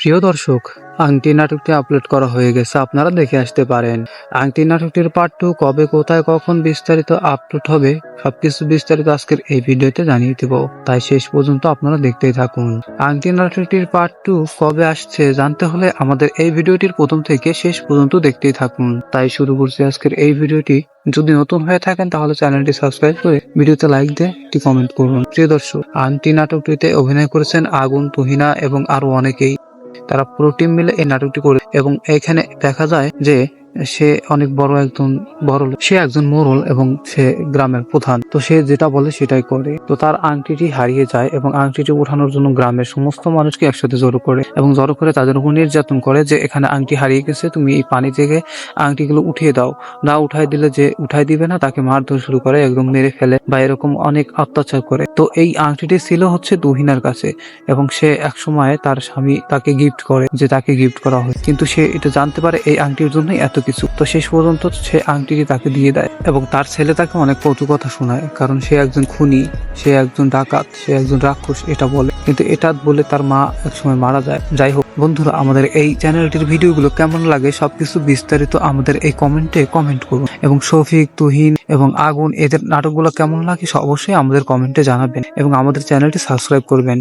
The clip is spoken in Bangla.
প্রিয় দর্শক আংটি নাটকটি আপলোড করা হয়ে গেছে, আপনারা দেখে আসতে পারেন। আংটি নাটকটির পার্ট টু কবে, কোথায়, কখন বিস্তারিত আপলোড হবে, সবকিছু বিস্তারিত আজকের এই ভিডিওতে জানিয়ে দেব। তাই শেষ পর্যন্ত আপনারা দেখতেই থাকুন। আংটি নাটকটির পার্ট টু কবে আসছে, জানতে হলে আমাদের এই ভিডিওটির প্রথম থেকে শেষ পর্যন্ত দেখতেই থাকুন। তাই শুরু করছি আজকের এই ভিডিওটি। যদি নতুন হয়ে থাকেন, তাহলে চ্যানেলটি সাবস্ক্রাইব করে ভিডিওতে লাইক দিয়ে একটি কমেন্ট করুন। প্রিয় দর্শক আংটি নাটকটিতে অভিনয় করেছেন আগুন, তুহিনা এবং আরও অনেকেই। তারা পুরো টিম মিলে এই নাটকটি করে এবং এখানে দেখা যায় যে সে অনেক বড় একজন, বড় সে একজন মোরল এবং সে গ্রামের প্রধান। তো সে যেটা বলে সেটাই করে। তো তার আংটিটি হারিয়ে যায় এবং আংটিটি উঠানোর জন্য গ্রামের সমস্ত মানুষকে একসাথে জড়ো করে এবং জড়ো করে তাদের উপর নির্যাতন করে যে এখানে আংটি হারিয়ে গেছে, তুমি এই পানি থেকে আংটিগুলো উঠিয়ে দাও। না উঠাই দিলে যে উঠাই দিবে না, তাকে মারধর শুরু করে, একদম মেরে ফেলে বা এরকম অনেক অত্যাচার করে। তো এই আংটিটি ছিল হচ্ছে দুহিনার কাছে এবং সে একসময় তার স্বামী তাকে গিফট করে যে তাকে গিফট করা হয়। কিন্তু সে এটা জানতে পারে এই আংটির জন্যই এত কিছু তো শেষ পর্যন্ত সে আংটিটি তাকে দিয়ে দেয় এবং তার ছেলে তাকে অনেক কটু কথা শোনায়, কারণ সে একজন খুনি, সে একজন ডাকাত, সে একজন রাক্ষস, এটা বলে। কিন্তু এটা বলে তার মা একসময় মারা যায়। যাই হোক, বন্ধুরা, আমাদের এই চ্যানেলটির ভিডিওগুলো কেমন লাগে সবকিছু বিস্তারিত আমাদের এই কমেন্টে কমেন্ট করুন। এবং শফিক, তুহিন এবং আগুন, এদের নাটকগুলো কেমন লাগে অবশ্যই আমাদের কমেন্টে জানাবেন এবং আমাদের চ্যানেলটি সাবস্ক্রাইব করবেন।